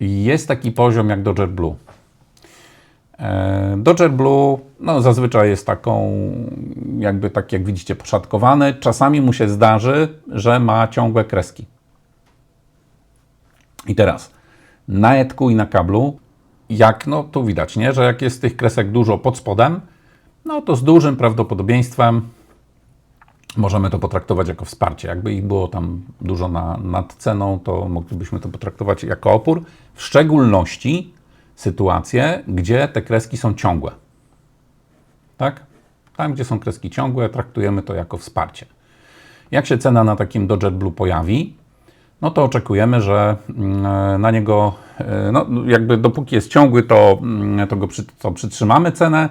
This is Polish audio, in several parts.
jest taki poziom jak Dodger Blue. E, Dodger Blue no, zazwyczaj jest taką, jakby tak jak widzicie, poszatkowany. Czasami mu się zdarzy, że ma ciągłe kreski. I teraz na etku i na kablu, jak no tu widać, nie, że jak jest tych kresek dużo pod spodem, no to z dużym prawdopodobieństwem możemy to potraktować jako wsparcie. Jakby ich było tam dużo na, nad ceną, to moglibyśmy to potraktować jako opór, w szczególności sytuacje, gdzie te kreski są ciągłe. Tak? Tam, gdzie są kreski ciągłe, traktujemy to jako wsparcie. Jak się cena na takim Dodger Blue pojawi, no to oczekujemy, że mm, na niego, e, no jakby dopóki jest ciągły, to, mm, to go przy, to przytrzymamy cenę.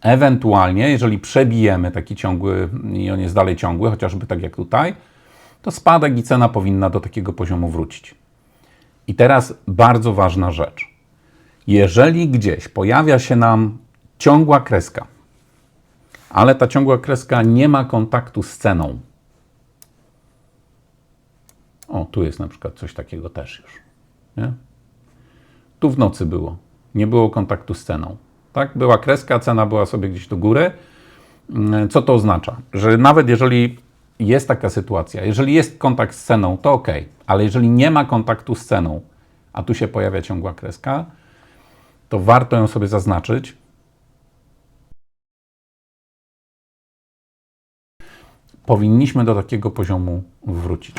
Ewentualnie, jeżeli przebijemy taki ciągły i on jest dalej ciągły, chociażby tak jak tutaj, to spadek i cena powinna do takiego poziomu wrócić. I teraz bardzo ważna rzecz. Jeżeli gdzieś pojawia się nam ciągła kreska, ale ta ciągła kreska nie ma kontaktu z ceną, o, tu jest na przykład coś takiego też już. Nie? Tu w nocy było. Nie było kontaktu z ceną. Tak? Była kreska, cena była sobie gdzieś do góry. Mm, Co to oznacza? Że nawet jeżeli jest taka sytuacja, jeżeli jest kontakt z ceną, to ok, ale jeżeli nie ma kontaktu z ceną, a tu się pojawia ciągła kreska, to warto ją sobie zaznaczyć. Powinniśmy do takiego poziomu wrócić.